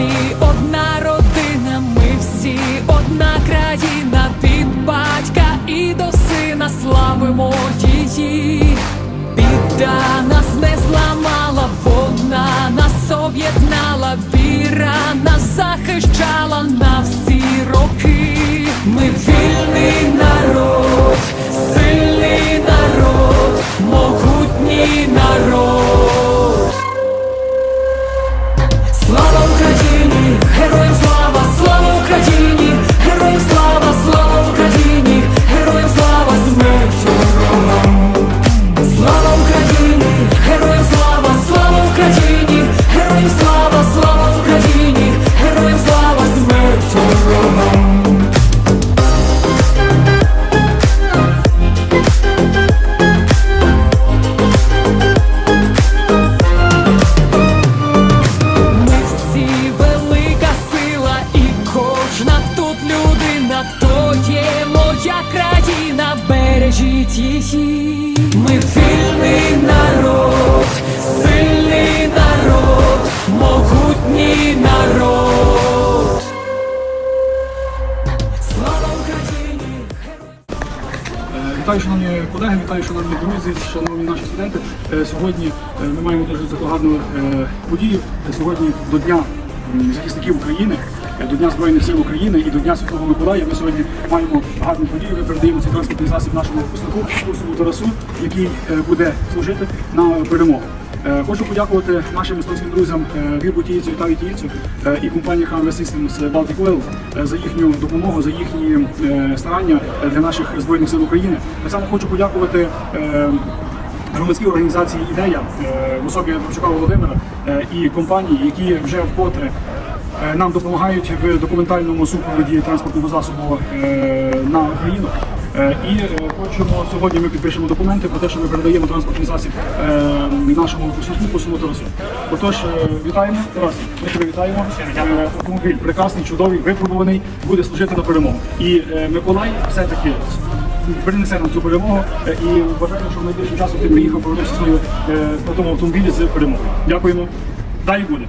всі одна родина, ми всі одна країна, від батька і до сина славимо її. Біда її. Ми вільний народ, сильний народ, могутній народ. Слава Україні! Е, Вітаю, шановні колеги, вітаю, шановні друзі, шановні наші студенти. Е, Сьогодні е, ми маємо дуже закладну е, подію. Сьогодні до Дня захисників України, до Дня Збройних сил України і до Дня Святого Миколая. Ми сьогодні маємо гарну подію. Ми передаємо цей транспортний засіб нашому випускнику курсову Тарасу, який е, буде служити на перемогу. Е, Хочу подякувати нашим естонським друзям е, Вірбу Тіїцю, Віталію Тіїцю і компанії Hammer Systems Baltic Oil за їхню допомогу, за їхні старання для наших збройних сил України. Так само хочу подякувати. Громадській організації ідея в особі Борчука Володимира і компанії, які вже вкотре нам допомагають в документальному супроводі транспортного засобу е, на Україну. Е, І е, хочемо сьогодні ми підпишемо документи про те, що ми передаємо транспортний засіб е, нашому випускнику по селу Тарасу. Отож, е, вітаємо Тарас. Ми тебе вітаємо. Е, Автомобіль прекрасний, чудовий, випробуваний, буде служити на перемогу. І е, Миколай все-таки принесе нам цю перемогу е, і бажаю, що в найближчим часом ти приїхав повернувся свою е, на тому автомобілі з перемогою. Дякуємо. Далі буде.